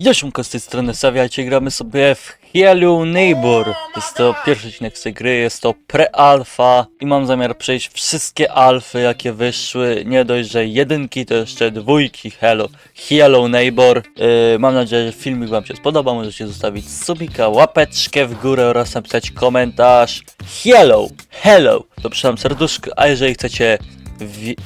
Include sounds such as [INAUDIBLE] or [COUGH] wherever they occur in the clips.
Jasiumka z tej strony stawiajcie, gramy sobie w Hello Neighbor. Jest to pierwszy odcinek z tej gry, jest to pre-alfa i mam zamiar przejść wszystkie alfy jakie wyszły. Nie dość, że jedynki, to jeszcze dwójki Hello, Hello Neighbor. Yy, mam nadzieję, że filmik wam się spodoba, możecie zostawić subika, łapeczkę w górę oraz napisać komentarz Hello, Hello, to przyszłam serduszko, a jeżeli chcecie... Wi-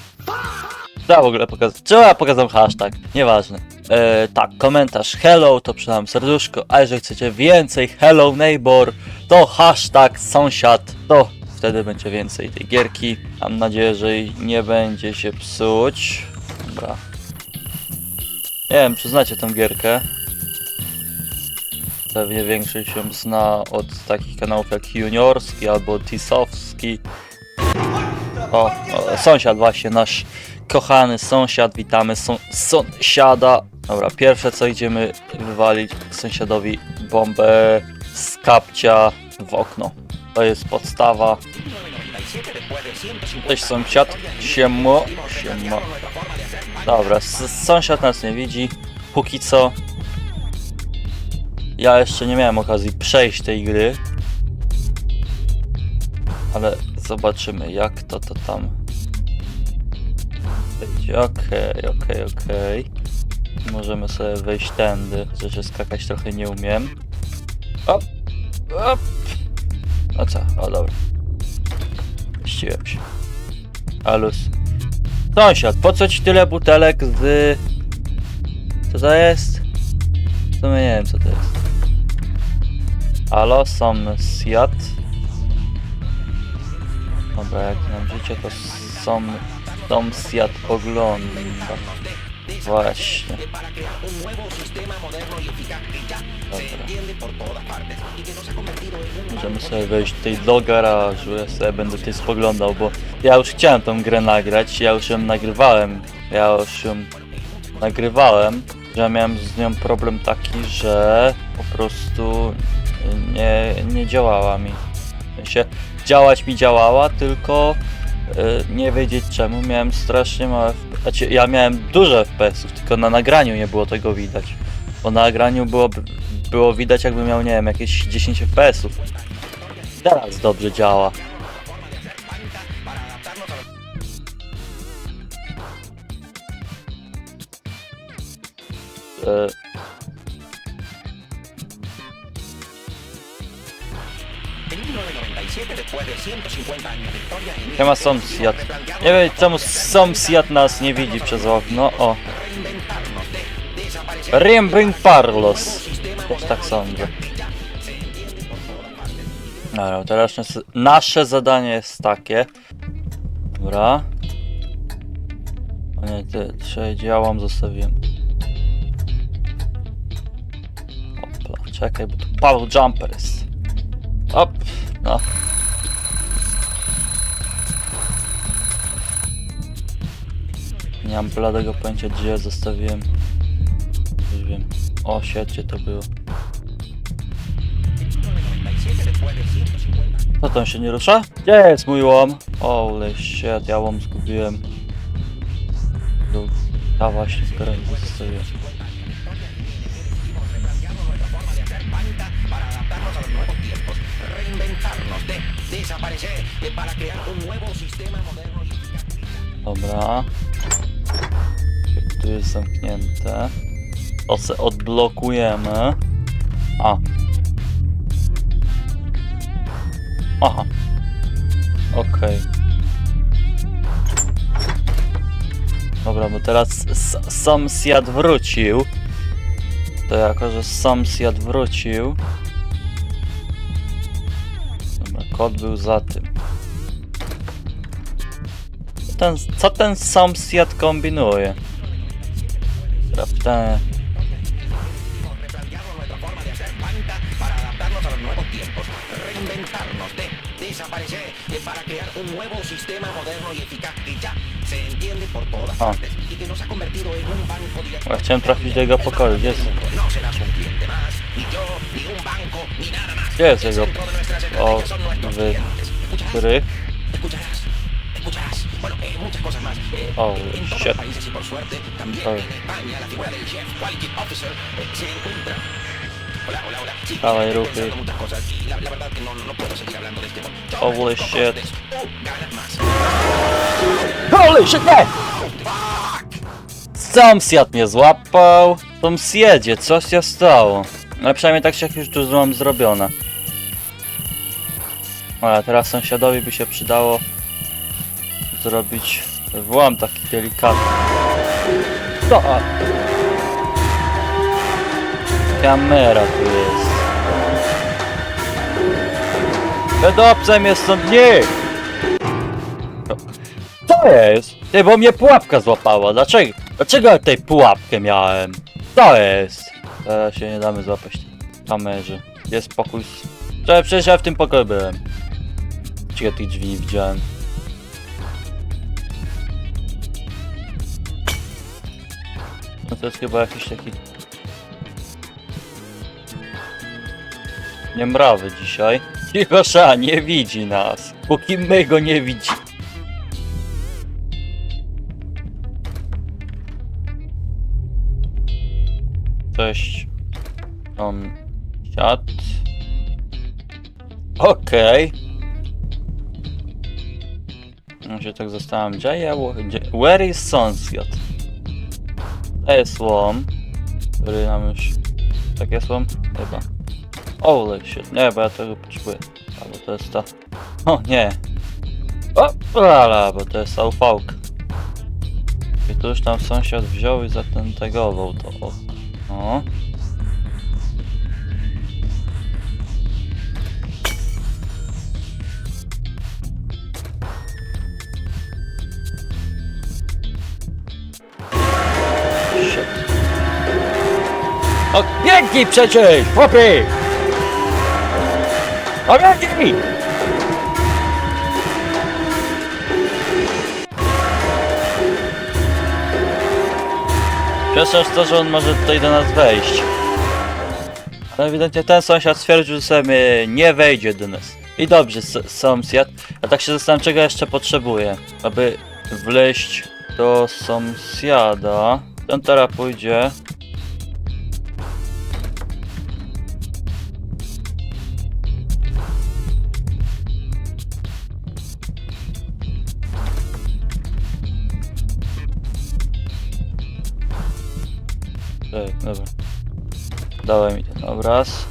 ja w ogóle pokazać? Czemu ja pokazam hashtag? Nieważne. E, tak, komentarz hello, to przydam serduszko, a jeżeli chcecie więcej hello neighbor, to hashtag sąsiad, to wtedy będzie więcej tej gierki. Mam nadzieję, że nie będzie się psuć. Dobra. Nie wiem, czy znacie tę gierkę. Pewnie większość się zna od takich kanałów jak Juniorski albo Tisowski. O, o, sąsiad właśnie, nasz kochany sąsiad, witamy są, sąsiada. Dobra, pierwsze co idziemy wywalić sąsiadowi bombę z kapcia w okno. To jest podstawa. Cześć sąsiad, siemo, siemo. Dobra, sąsiad nas nie widzi, póki co. Ja jeszcze nie miałem okazji przejść tej gry. Ale zobaczymy jak to to tam będzie. Okej, okej, Możemy sobie wejść tędy, że skakać trochę nie umiem. Op, op. No co? O dobra. Ściłem się. Alus. Sąsiad, po co ci tyle butelek z... Co to jest? W sumie nie wiem co to jest. Halo, sąsiad. Dobra, jak nam życie to są... Sąsiad pogląda. Właśnie. Dobra. Możemy sobie wejść tutaj do garażu, ja sobie będę tutaj spoglądał, bo ja już chciałem tą grę nagrać, ja już ją nagrywałem, ja już ją nagrywałem, że miałem z nią problem taki, że po prostu nie, nie działała mi. W sensie działać mi działała, tylko nie wiedzieć czemu miałem strasznie małe, znaczy ja miałem dużo FPS-ów, tylko na nagraniu nie było tego widać. Bo na nagraniu było, było widać jakby miał, nie wiem, jakieś 10 FPS-ów. Teraz dobrze działa. Siema sąsiad. Nie wiem czemu sąsiad nas nie widzi przez okno. O. Parlos. Też tak sądzę. Dobra, teraz nas, nasze zadanie jest takie. Dobra. O nie, te trzeba działam zostawiłem. Opla, czekaj, bo tu Power Jumper jest. Op, no. Nie mam bladego pojęcia, gdzie ja zostawiłem. Już wiem. O, siedźcie to było. Co tam się nie rusza? Gdzie jest mój łom? Holy shit, ja łom zgubiłem. Tu- A właśnie, w garażu go zostawiłem. Dobra. Tu jest zamknięte. To se odblokujemy. A. Aha. Okej. Dobra, bo teraz s- sąsiad wrócił. To jako, że sąsiad wrócił. Był za tym. Ten, co ten sąsiad kombinuje? Sprawdzę. O. Ja chciałem trafić do jego pokoju, jest? Gdzie jest jego... O, wy... Który? O, shit. Dawaj ruchy. Holy shit. Holy shit, nie! Sąsiad mnie złapał. Sąsiedzie, coś się stało. Ale przynajmniej tak się już tu mam zrobione. Ale teraz sąsiadowi by się przydało zrobić włam taki delikatny. Co? A. Kamera tu jest. Pedopcem jest stąd nie! Co jest? Ty, bo mnie pułapka złapała. Dlaczego? Dlaczego ja tej pułapkę miałem? Co jest? Teraz się nie damy złapać tej kamerzy. Jest pokój. przecież ja w tym pokoju byłem. Ja drzwi nie widziałem? No to jest chyba jakiś taki... Niemrawy dzisiaj. [LAUGHS] Cichosza nie widzi nas. Póki my go nie widzimy. Cześć. On siad. Okej. Okay. Się tak zastanawiam. Gdzie ja... Gdzie, where is sąsiad? To jest łom. Który nam już... Tak jest łom? Chyba. Holy shit. Nie, bo ja tego potrzebuję. Albo to jest ta... O nie. O, lala, bo to jest ufałka. I tu już tam sąsiad wziął i zatentegował to. O. o. O, biegnij przecież, chłopie! O, biegnij! Przecież to, że on może tutaj do nas wejść. Ale ewidentnie ten sąsiad stwierdził, że sobie nie wejdzie do nas. I dobrze, sąsiad. Ja tak się zastanawiam, czego jeszcze potrzebuję, aby wleźć do sąsiada. Ten teraz pójdzie. Dałem mi ten obraz.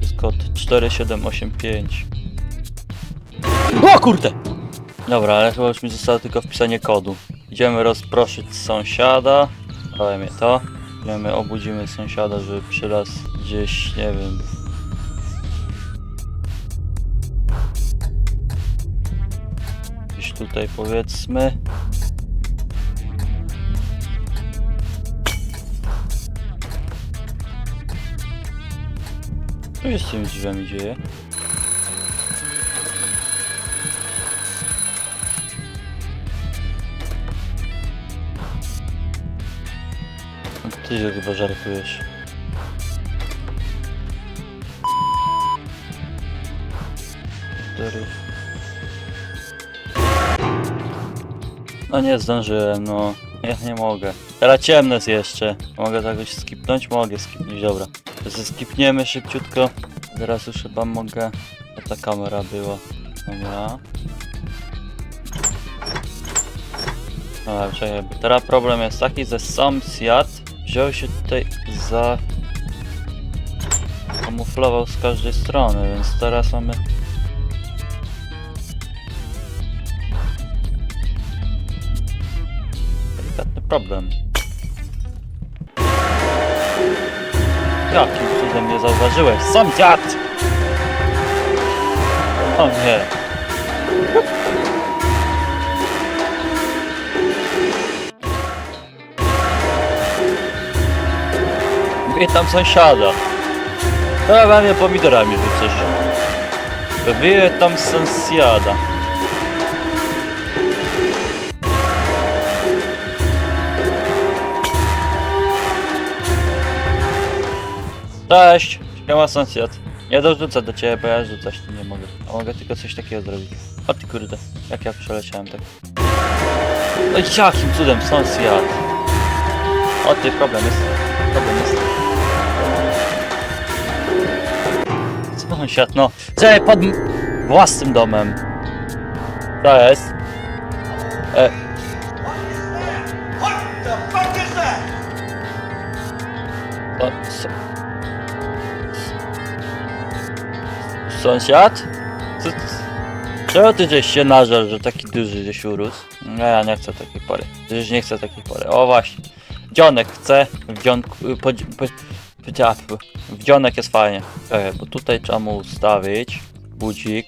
Jest kod 4785. O kurde! Dobra, ale chyba już mi zostało tylko wpisanie kodu. Idziemy rozproszyć sąsiada. Dałem je to. Idziemy, obudzimy sąsiada, żeby przylazł gdzieś, nie wiem. Gdzieś tutaj powiedzmy. Co się z tymi drzwiami dzieje? Ty się chyba żartujesz. No nie zdążyłem, no. Ja nie mogę. Teraz ciemno jest jeszcze. Mogę tak skipnąć? Mogę skipnąć, dobra. To se skipniemy szybciutko. Teraz już chyba mogę... Gdzie ta kamera była? Dobra. Dobra, czekaj, teraz problem jest taki, że sąsiad wziął się tutaj za... kamuflował z każdej strony, więc teraz mamy... Delikatny problem. Jakim cudem mnie zauważyłeś? Sąsiad! O nie. Witam sąsiada. Trzeba mnie pomidorami rzucasz. Witam sąsiada. Cześć! Siema sąsiad. Nie dorzucę do ciebie, bo ja rzucać tu nie mogę. A mogę tylko coś takiego zrobić. O ty kurde, jak ja przeleciałem tak. No i jakim cudem są zjadł? O ty, problem jest. Problem jest. Sąsiad, no. Czekaj, pod własnym domem. To jest. E, What the fuck is that? o, s- Sąsiad? Co, ty żeś się nażar, że taki duży żeś urósł? No ja nie chcę takiej pory. Żeś nie chcę takiej pory. O właśnie. Dzionek chce. W dzionku... Po, po, po, w dzionek jest fajnie. Czekaj, bo tutaj trzeba mu ustawić budzik,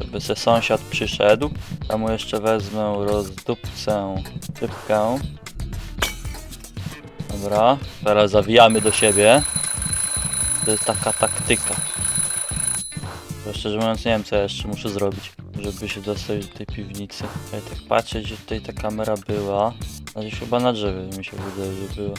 żeby se sąsiad przyszedł. Ja mu jeszcze wezmę, rozdupcę szybkę. Dobra, teraz zawijamy do siebie. To jest taka taktyka. Bo szczerze mówiąc nie wiem co ja jeszcze muszę zrobić, żeby się dostać do tej piwnicy. Ja tak patrzę, gdzie tutaj ta kamera była. A gdzieś chyba na drzewie mi się wydaje, że była.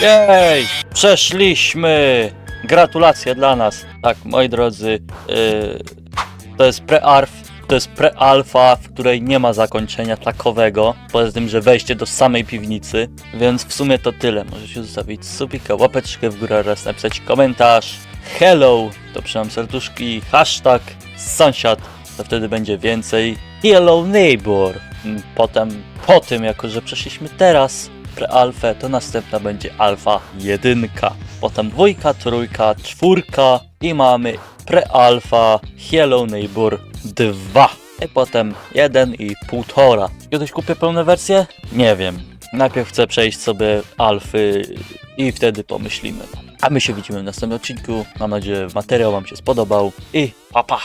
Jej! Przeszliśmy! Gratulacje dla nas. Tak, moi drodzy, yy, to jest pre-arf, to jest pre-alfa, w której nie ma zakończenia takowego, poza tym, że wejście do samej piwnicy, więc w sumie to tyle. Możecie zostawić subika, łapeczkę w górę oraz napisać komentarz. Hello, to przynajmniej serduszki, hashtag sąsiad, to wtedy będzie więcej. Hello neighbor. Potem, po tym, jako że przeszliśmy teraz pre-alfę, to następna będzie alfa jedynka. Potem dwójka, trójka, czwórka i mamy pre-alfa Hello Neighbor 2. I potem jeden i półtora. Kiedyś kupię pełną wersję? Nie wiem. Najpierw chcę przejść sobie alfy i wtedy pomyślimy. A my się widzimy w następnym odcinku. Mam nadzieję, że materiał Wam się spodobał i pa pa!